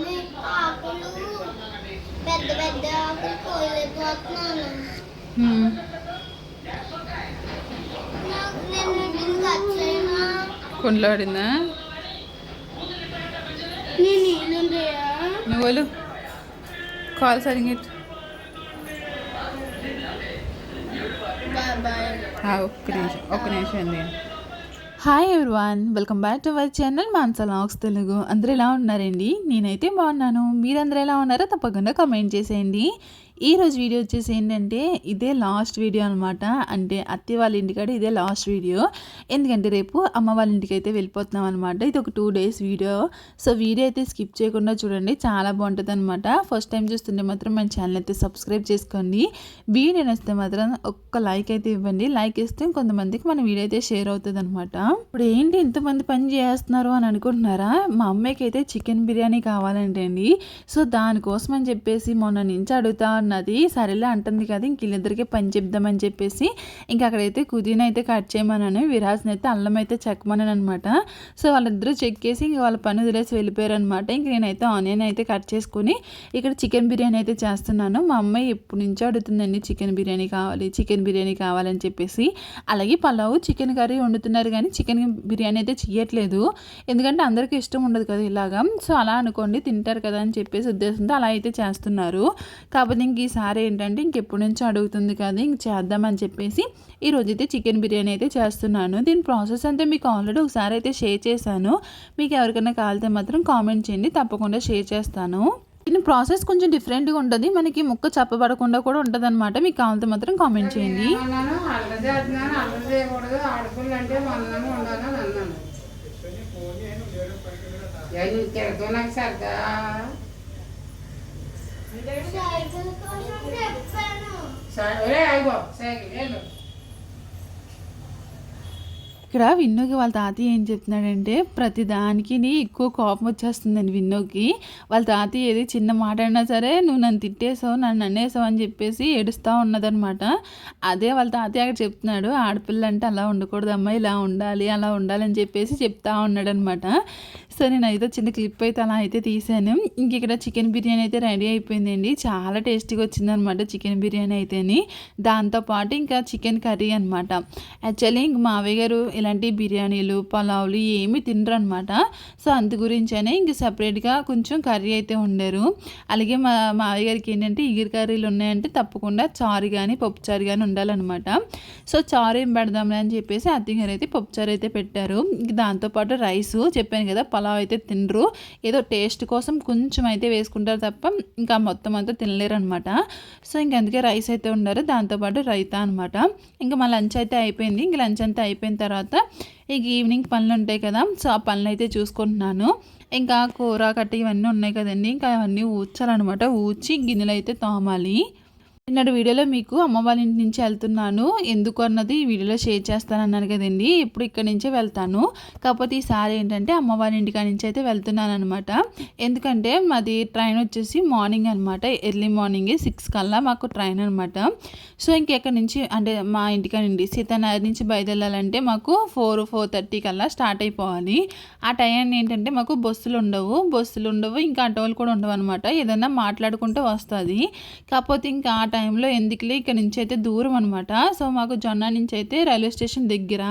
Mummy ఆకులు పెద్ద పెద్ద ఆకులు కోయలేకపోతున్నాను హ్మ్. నాకు నేను వీటిని కట్ చేయనా కుండలో పడిందా నీ నీళ్ళు ఉంటాయా నువ్వులు కాల్ సరిగ్గా ఇటు. బాయ్ బాయ్ ఆ, ఒక్క నిమిషం ఒక్క నిమిషం అండి hi everyone welcome back to our channel మాన్సలాక్స్ Telugu అందరూ ఎలా ఉన్నారండి? నేనైతే బాగున్నాను. మీరందరూ ఎలా ఉన్నారో తప్పకుండా కమెంట్ చేసేయండి. ఈ రోజు వీడియో వచ్చేసి ఏంటంటే ఇదే లాస్ట్ వీడియో అనమాట అంటే అత్తి వాళ్ళ ఇంటికాడ ఇదే లాస్ట్ వీడియో. ఎందుకంటే రేపు అమ్మ వాళ్ళ ఇంటికి అయితే వెళ్ళిపోతున్నాం అనమాట ఇది ఒక two days video. So video అయితే స్కిప్ చేయకుండా చూడండి. చాలా బాగుంటుంది అనమాట ఫస్ట్ టైం చూస్తుంటే మాత్రం మన ఛానల్ అయితే సబ్స్క్రైబ్ చేసుకోండి. వీడియో నచ్చితే మాత్రం ఒక్క లైక్ అయితే ఇవ్వండి. లైక్ ఇస్తే కొంతమందికి మన వీడియో అయితే షేర్ అవుతుంది అనమాట ఇప్పుడు ఏంటి ఇంతమంది పని చేస్తున్నారు అని అనుకుంటున్నారా? మా అమ్మాయికి అయితే చికెన్ బిర్యానీ కావాలంటే అండి సో దానికోసం అని చెప్పేసి మొన్న నుంచి అడుగుతా ఉన్నది. సరేలే అంటుంది కదా ఇంక వీళ్ళిద్దరికీ పని చెప్దామని చెప్పేసి ఇంకా అక్కడైతే కుదీన అయితే కట్ చేయమనని విరాజ్ని అయితే అల్లం అయితే చెక్కమనని అనమాట సో వాళ్ళిద్దరూ చెక్కేసి ఇంక వాళ్ళ పని వదిలేసి వెళ్ళిపోయారు అనమాట ఇంక నేనైతే ఆనియన్ అయితే కట్ చేసుకుని ఇక్కడ చికెన్ బిర్యానీ అయితే చేస్తున్నాను. మా అమ్మాయి ఎప్పటి నుంచో అడుగుతుందండి చికెన్ బిర్యానీ కావాలి చికెన్ బిర్యానీ కావాలని చెప్పేసి. అలాగే పలావు చికెన్ కర్రీ వండుతున్నారు కానీ చికెన్ బిర్యానీ అయితే చేయట్లేదు ఎందుకంటే అందరికీ ఇష్టం ఉండదు కదా ఇలాగా. సో అలా అనుకోండి తింటారు కదా అని చెప్పేసి ఉద్దేశంతో అలా అయితే చేస్తున్నారు. కాకపోతే ఇంక ఈసారి ఏంటంటే ఇంకెప్పటి నుంచో అడుగుతుంది కదా ఇంక చేద్దామని చెప్పేసి ఈ అయితే చికెన్ బిర్యానీ అయితే చేస్తున్నాను. దీని ప్రాసెస్ అంటే మీకు ఆల్రెడీ ఒకసారి అయితే షేర్ చేశాను. మీకు ఎవరికైనా కావాలితే మాత్రం కామెంట్ చేయండి తప్పకుండా షేర్ చేస్తాను. దీని ప్రాసెస్ కొంచెం డిఫరెంట్గా ఉంటుంది మనకి ముక్క చెప్పబడకుండా కూడా ఉంటుంది అనమాట మీకు కావాలంటే మాత్రం కామెంట్ చేయండి. అన్నాను ఇక్కడ విన్నోకి వాళ్ళ తాతయ్య ఏం చెప్తున్నాడంటే ప్రతి దానికి ఎక్కువ కోపం వచ్చేస్తుందండి విన్నోకి. వాళ్ళ తాతయ్య ఏది చిన్న మాట అయినా సరే నువ్వు నన్ను తిట్టేసావు నన్ను అనేసావు అని చెప్పేసి ఏడుస్తూ ఉన్నదనమాట అదే వాళ్ళ తాతయ్య అక్కడ చెప్తున్నాడు ఆడపిల్ల అంటే అలా ఉండకూడదమ్మా ఇలా ఉండాలి అలా ఉండాలి అని చెప్పేసి చెప్తా ఉన్నాడనమాట సో నేను అయితే చిన్న క్లిప్ అయితే అలా అయితే తీసాను. ఇంక ఇక్కడ చికెన్ బిర్యానీ అయితే రెడీ అయిపోయిందండి. చాలా టేస్టీగా వచ్చిందనమాట చికెన్ బిర్యానీ అయితేని. దాంతోపాటు ఇంకా చికెన్ కర్రీ అనమాట యాక్చువల్లీ ఇంక మావయ్య గారు ఇలాంటి బిర్యానీలు పలావులు ఏమీ తినరు అనమాట సో అందు గురించనే ఇంక సపరేట్గా కొంచెం కర్రీ అయితే వండారు. అలాగే మా మావయ్య గారికి ఏంటంటే ఇగిరి కర్రీలు ఉన్నాయంటే తప్పకుండా చారు కానీ పప్పు చారు కానీ ఉండాలన్నమాట. సో చారు ఏం పెడదాంలే అని చెప్పేసి అత్తయ్య గారు అయితే పప్పు చారు అయితే పెట్టారు. ఇంక దాంతోపాటు రైస్ చెప్పాను కదా పలావ్ అయితే తినరు. ఏదో టేస్ట్ కోసం కొంచెం అయితే వేసుకుంటారు తప్ప ఇంకా మొత్తం అంతా తినలేరు అనమాట సో ఇంక అందుకే రైస్ అయితే ఉండారు దాంతోపాటు రైతా అనమాట ఇంకా మా లంచ్ అయితే అయిపోయింది. ఇంక లంచ్ అంతా అయిపోయిన తర్వాత ఇక ఈవినింగ్ పనులు ఉంటాయి కదా సో ఆ పనులు అయితే చూసుకుంటున్నాను. ఇంకా కూర కట్ట ఇవన్నీ ఉన్నాయి కదండి. ఇంకా అవన్నీ ఊడ్చాలన్నమాట. ఊడ్చి గిన్నెలు అయితే తోమాలి. నిన్నటి వీడియోలో మీకు అమ్మ వాళ్ళ ఇంటి నుంచి వెళ్తున్నాను. ఎందుకు అన్నది ఈ వీడియోలో షేర్ చేస్తాను అన్నాను కదండి. ఇప్పుడు ఇక్కడ నుంచే వెళ్తాను. కాకపోతే ఈసారి ఏంటంటే అమ్మ వాళ్ళ ఇంటికాడ నుంచి అయితే వెళ్తున్నాను అనమాట ఎందుకంటే మాది ట్రైన్ వచ్చేసి మార్నింగ్ అనమాట ఎర్లీ మార్నింగే సిక్స్ కల్లా మాకు ట్రైన్ అనమాట సో ఇంకెక్కడి నుంచి అంటే మా ఇంటికాడ నుండి సీతానగర్ నుంచి బయలుదేరాలంటే మాకు ఫోర్ ఫోర్ థర్టీ కల్లా స్టార్ట్ అయిపోవాలి. ఆ టైం ఏంటంటే మాకు బస్సులు ఉండవు. బస్సులు ఉండవు. ఇంకా ఆటోలు కూడా ఉండవు అనమాట ఏదైనా మాట్లాడుకుంటూ వస్తుంది. కాకపోతే ఇంకా ఆ టైంలో ఎందుకులే? ఇక్కడ నుంచి అయితే దూరం అనమాట సో మాకు జొన్న నుంచి అయితే రైల్వే స్టేషన్ దగ్గర.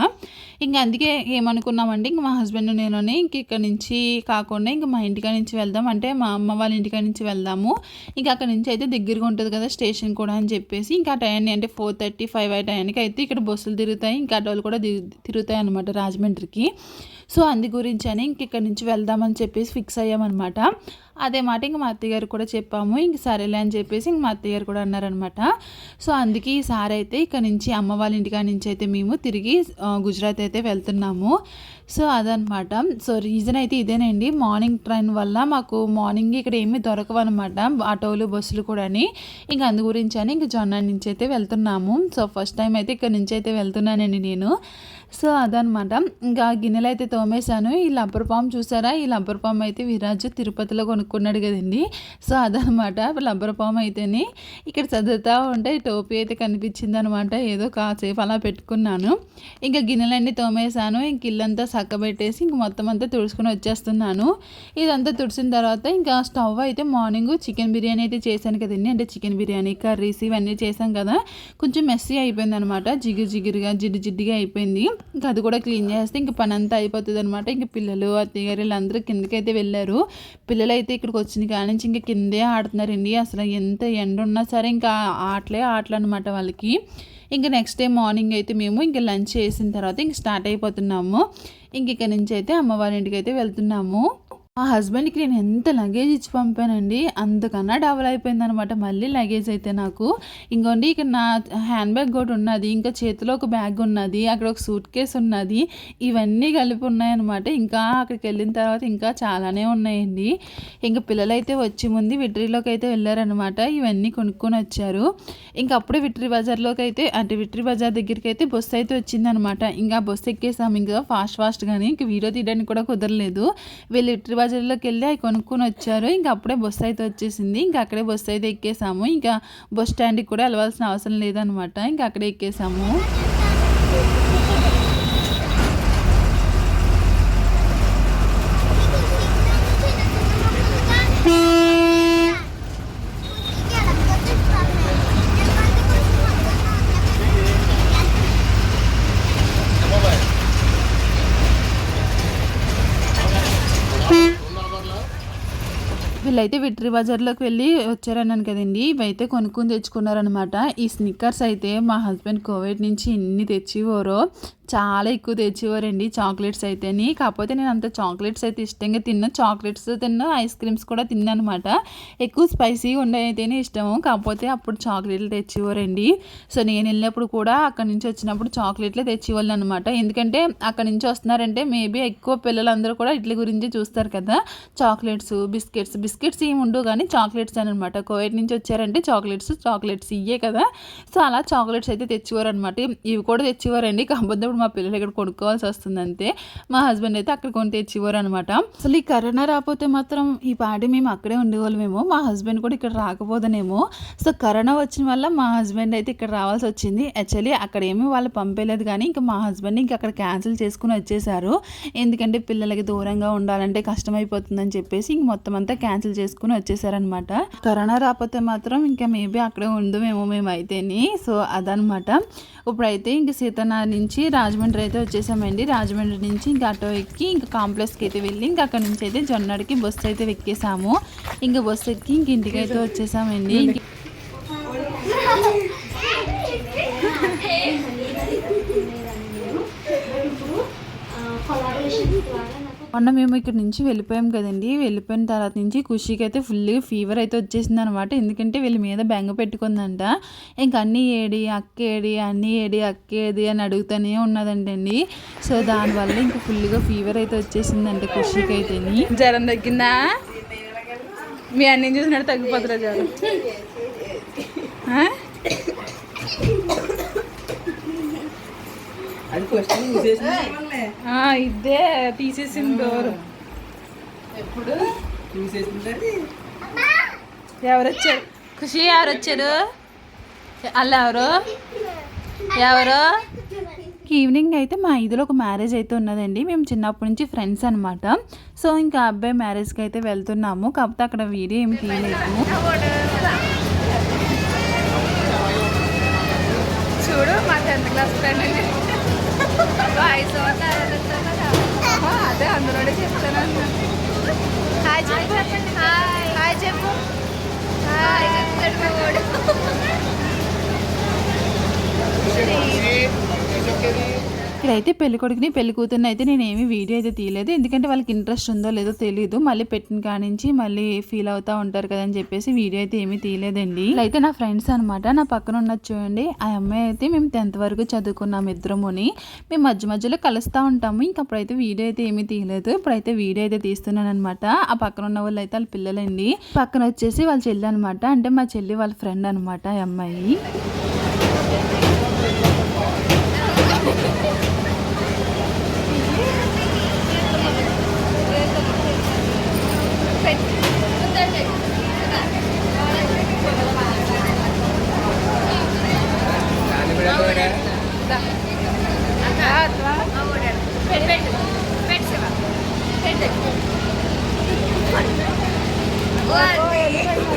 ఇంకా అందుకే ఏమనుకున్నామంటే ఇంక మా హస్బెండ్ నేనునే ఇంక ఇక్కడ నుంచి కాకుండా ఇంక మా ఇంటికాడ నుంచి వెళ్దాం. అంటే మా అమ్మ వాళ్ళ ఇంటికాడ నుంచి వెళ్దాము. ఇంకా అక్కడ నుంచి అయితే దగ్గరగా ఉంటుంది కదా స్టేషన్ కూడా అని చెప్పేసి ఇంకా టైం అంటే ఫోర్ థర్టీ ఫైవ్ ఆ టైంకి అయితే ఇక్కడ బస్సులు తిరుగుతాయి. ఇంకా ఆటోలు కూడా తిరుగుతాయి అనమాట రాజమండ్రికి. సో అందు గురించి అని ఇంక ఇక్కడ నుంచి వెళ్దామని చెప్పేసి ఫిక్స్ అయ్యామన్నమాట. అదే మాట ఇంక మా అత్తయ్య గారు కూడా చెప్పాము. ఇంక సరేలే అని చెప్పేసి ఇంక మా అత్తయ్య గారు కూడా అన్నారనమాట సో అందుకే ఈసారి అయితే ఇక్కడ నుంచి అమ్మ వాళ్ళ ఇంటికాడ నుంచి అయితే మేము తిరిగి గుజరాత్ అయితే వెళ్తున్నాము. సో అదనమాట సో రీజన్ అయితే ఇదేనండి. మార్నింగ్ ట్రైన్ వల్ల మాకు మార్నింగ్ ఇక్కడ ఏమీ దొరకవు అనమాట ఆటోలు బస్సులు కూడా ఇంక అందు గురించి అని ఇంక జొన్న నుంచి అయితే వెళ్తున్నాము. సో ఫస్ట్ టైం అయితే ఇక్కడ నుంచి అయితే వెళ్తున్నానండి నేను. సో అదనమాట ఇంకా గిన్నెలు అయితే తోమేశాను. ఈ లబ్బర్ పామ్ చూసారా? ఈ లబ్బర్ పామ్ అయితే విరాజు తిరుపతిలో కొనుక్కు కొనుక్కున్నాడు కదండి సో అదనమాట లబ్బర్ పామ్ అయితేనే ఇక్కడ చదువుతూ ఉంటే టోపీ అయితే కనిపించింది అనమాట ఏదో కాసేపు అలా పెట్టుకున్నాను. ఇంకా గిన్నెలన్నీ తోమేశాను. ఇంక ఇల్లంతా చక్కబెట్టేసి ఇంక మొత్తం అంతా తుడుచుకొని వచ్చేస్తున్నాను. ఇదంతా తుడిచిన తర్వాత ఇంకా స్టవ్ అయితే మార్నింగ్ చికెన్ బిర్యానీ అయితే చేశాను కదండి. అంటే చికెన్ బిర్యానీ కర్రీస్ ఇవన్నీ చేశాం కదా. కొంచెం మెస్సీ అయిపోయింది అనమాట జిగురు జిగురుగా జిడ్డు జిడ్డుగా అయిపోయింది. ఇంకా అది కూడా క్లీన్ చేస్తే ఇంక పని అంతా అయిపోతుంది అనమాట ఇంకా పిల్లలు అత్తయ్య గారు వీళ్ళందరూ కిందకైతే వెళ్ళారు. పిల్లలు అయితే ఇక్కడికి వచ్చిన కాడ నుంచి ఇంకా కిందే ఆడుతున్నారండి అసలు ఎంత ఎండ ఉన్నా సరే ఇంకా ఆటలే ఆటలు అనమాట వాళ్ళకి. ఇంకా నెక్స్ట్ డే మార్నింగ్ అయితే మేము ఇంకా లంచ్ చేసిన తర్వాత ఇంక స్టార్ట్ అయిపోతున్నాము. ఇంక ఇక్కడ నుంచి అయితే అమ్మవారి ఇంటికి అయితే వెళ్తున్నాము. మా హస్బెండ్కి నేను ఎంత లగేజ్ ఇచ్చి పంపానండి అంతకన్నా డబల్ అయిపోయింది అనమాట మళ్ళీ లగేజ్ అయితే నాకు. ఇంకోండి ఇక్కడ నా హ్యాండ్ బ్యాగ్ కూడా ఉన్నది ఇంకా చేతిలో ఒక బ్యాగ్ ఉన్నది అక్కడ ఒక సూట్ కేస్ ఉన్నది ఇవన్నీ కలిపి ఉన్నాయన్నమాట. ఇంకా అక్కడికి వెళ్ళిన తర్వాత ఇంకా చాలానే ఉన్నాయండి. ఇంకా పిల్లలు అయితే వచ్చి ముందు విట్రీలోకి అయితే వెళ్ళారనమాట ఇవన్నీ కొనుక్కొని వచ్చారు. ఇంకా అప్పుడే విట్రీ బజార్లోకి అయితే అంటే విట్రీ బజార్ దగ్గరికి అయితే బస్సు అయితే వచ్చిందనమాట ఇంకా బస్సు ఎక్కేసాము ఇంకా ఫాస్ట్ ఫాస్ట్గానే ఇంకా వీడియో తీయడానికి కూడా కుదరలేదు. వీళ్ళు విట్రీ బజార్లోకి వెళ్ళి అవి కొనుక్కొని వచ్చారు. ఇంకా అప్పుడే బస్సు అయితే వచ్చేసింది. ఇంకా అక్కడే బస్సు అయితే ఎక్కేసాము. ఇంకా బస్ స్టాండ్కి కూడా వెళ్ళవలసిన అవసరం లేదనమాట ఇంకా అక్కడే ఎక్కేసాము. వీళ్ళైతే విట్రీ బజార్లోకి వెళ్ళి వచ్చారన్నాను కదండి. ఇవైతే కొనుక్కొని తెచ్చుకున్నారనమాట ఈ స్నిక్కర్స్ అయితే మా హస్బెండ్ కోవిడ్ నుంచి ఎన్ని తెచ్చివారో చాలా ఎక్కువ తెచ్చేవారండి చాక్లెట్స్ అయితేని. కాకపోతే నేను అంత చాక్లెట్స్ అయితే ఇష్టంగా తిన్నా. చాక్లెట్స్ తిన్నా ఐస్ క్రీమ్స్ కూడా తిన్నానమాట. అనమాట ఎక్కువ స్పైసీగా ఉండేదైతేనే ఇష్టము. కాకపోతే అప్పుడు చాక్లెట్లు తెచ్చేవారండి. సో నేను వెళ్ళినప్పుడు కూడా అక్కడ నుంచి వచ్చినప్పుడు చాక్లెట్లే తెచ్చేవాళ్ళు అనమాట ఎందుకంటే అక్కడ నుంచి వస్తున్నారంటే మేబీ ఎక్కువ పిల్లలందరూ కూడా ఇట్ల గురించి చూస్తారు కదా. చాక్లెట్స్ బిస్కెట్స్ బిస్కెట్స్ ఏమి ఉండవు కానీ చాక్లెట్స్ అని అనమాట. కోవిడ్ నుంచి వచ్చారంటే చాక్లెట్స్ చాక్లెట్స్ ఇయ్యే కదా. సో అలా చాక్లెట్స్ అయితే తెచ్చేవారు అనమాట ఇవి కూడా తెచ్చేవారండి. కాకపోతే మా పిల్లలు ఇక్కడ కొనుక్కోవాల్సి వస్తుందంటే మా హస్బెండ్ అయితే అక్కడ కొని తెచ్చేవారు అనమాట అసలు ఈ కరోనా రాకపోతే మాత్రం ఈ పాటి మేము అక్కడే ఉండేవాళ్ళమేమో మా హస్బెండ్ కూడా ఇక్కడ రాకపోదనేమో. సో కరోనా వచ్చిన వల్ల మా హస్బెండ్ అయితే ఇక్కడ రావాల్సి వచ్చింది. యాక్చువల్లీ అక్కడ ఏమీ వాళ్ళు పంపేలేదు కానీ ఇంకా మా హస్బెండ్ ఇంకా అక్కడ క్యాన్సిల్ చేసుకుని వచ్చేసారు. ఎందుకంటే పిల్లలకి దూరంగా ఉండాలంటే కష్టమైపోతుందని చెప్పేసి ఇంక మొత్తం అంతా క్యాన్సిల్ చేసుకుని వచ్చేసారనమాట కరోనా రాకపోతే మాత్రం ఇంకా మేబీ అక్కడే ఉండమేమో మేమైతేని. సో అదనమాట ఇప్పుడైతే ఇంక సీతనా నుంచి రాజమండ్రి అయితే వచ్చేసామండి. రాజమండ్రి నుంచి ఇంకా ఆటో ఎక్కి ఇంకా కాంప్లెక్స్కి అయితే వెళ్ళి ఇంకా అక్కడ నుంచి అయితే జొన్నడికి బస్సు అయితే ఎక్కేసాము. ఇంకా బస్సు ఎక్కి ఇంక ఇంటికి అయితే వచ్చేసామండి. మొన్న మేము ఇక్కడ నుంచి వెళ్ళిపోయాం కదండి. వెళ్ళిపోయిన తర్వాత నుంచి ఖుషికి అయితే ఫుల్గా ఫీవర్ అయితే వచ్చేసింది అనమాట ఎందుకంటే వీళ్ళ మీద బెంగ పెట్టుకుందంట. ఇంక అన్నీ ఏడి అక్క ఏడి అన్నీ ఏడి అక్కేది అని అడుగుతూనే ఉన్నదంటండి. సో దానివల్ల ఇంకా ఫుల్గా ఫీవర్ అయితే వచ్చేసిందంట ఖుషికి అయితే జ్వరం తగ్గిందా? మీ అన్ని చూసినట్టు తగ్గిపోతురా జ్వరం. అది క్వశ్చన్ తీసేసిన ఇదే తీసేసింది డోర్. ఎప్పుడు? తీసేసిందని. ఎవరు వచ్చారు ఖుషి ఎవరు వచ్చారు అల్ల ఎవరు? ఎవరు? ఈవినింగ్ అయితే మా ఇదిలో ఒక మ్యారేజ్ అయితే ఉన్నదండి. మేము చిన్నప్పటి నుంచి ఫ్రెండ్స్ అనమాట సో ఇంకా అబ్బాయి మ్యారేజ్కి అయితే వెళ్తున్నాము. కాకపోతే అక్కడ వీడియో ఏమి తీయలేదు. చూడు మా టెన్త్ క్లాస్ ఫ్రెండ్ అదే అందులోనే చెప్తాను హాయ్ చెప్పు. హాయ్. ఇక్కడైతే పెళ్ళికొడుకుని పెళ్ళి అయితే నేను ఏమి వీడియో అయితే తీయలేదు. ఎందుకంటే వాళ్ళకి ఇంట్రెస్ట్ ఉందో లేదో తెలియదు మళ్ళీ పెట్టిన కానించి మళ్ళీ ఫీల్ అవుతా ఉంటారు కదా అని చెప్పేసి వీడియో అయితే ఏమీ తీయలేదండి. అయితే నా ఫ్రెండ్స్ అనమాట నా పక్కన ఉన్నది చూడండి. ఆ అమ్మాయి అయితే మేము టెన్త్ వరకు చదువుకున్నాం ఇద్దరముని. మేము మధ్య మధ్యలో కలుస్తూ ఉంటాము. ఇంకా అప్పుడైతే వీడియో అయితే ఏమీ తీయలేదు. ఇప్పుడైతే వీడియో అయితే తీస్తున్నాను అనమాట ఆ పక్కన ఉన్న వాళ్ళు అయితే వాళ్ళ పిల్లలండి. పక్కన వచ్చేసి వాళ్ళ చెల్లి అనమాట అంటే మా చెల్లి వాళ్ళ ఫ్రెండ్ అనమాట ఆ అమ్మాయి.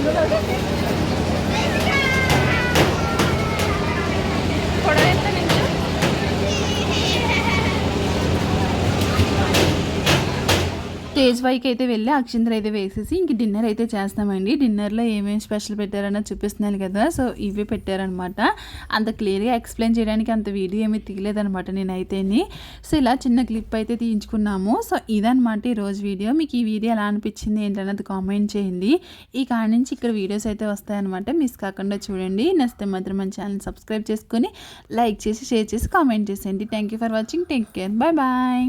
すいません。స్టేజ్ పైకి అయితే వెళ్ళి అక్షింతలు అయితే వేసేసి ఇంక డిన్నర్ అయితే చేస్తామండి. డిన్నర్లో ఏమేమి స్పెషల్ పెట్టారన్న చూపిస్తున్నాను కదా. సో ఇవే పెట్టారనమాట. అంత క్లియర్గా ఎక్స్ప్లెయిన్ చేయడానికి అంత వీడియో ఏమీ తీయలేదనమాట నేనైతేని. సో ఇలా చిన్న క్లిప్ అయితే తీయించుకున్నాము. సో ఇదనమాట ఈరోజు వీడియో. మీకు ఈ వీడియో ఎలా అనిపించింది ఏంటన్నది కామెంట్ చేయండి. ఈ కాడ నుంచి ఇక్కడ వీడియోస్ అయితే వస్తాయన్నమాట మిస్ కాకుండా చూడండి. నచ్చితే మాత్రం మన ఛానల్ సబ్స్క్రైబ్ చేసుకొని లైక్ చేసి షేర్ చేసి కామెంట్ చేసేయండి. Thank you for watching. Take care. Bye bye.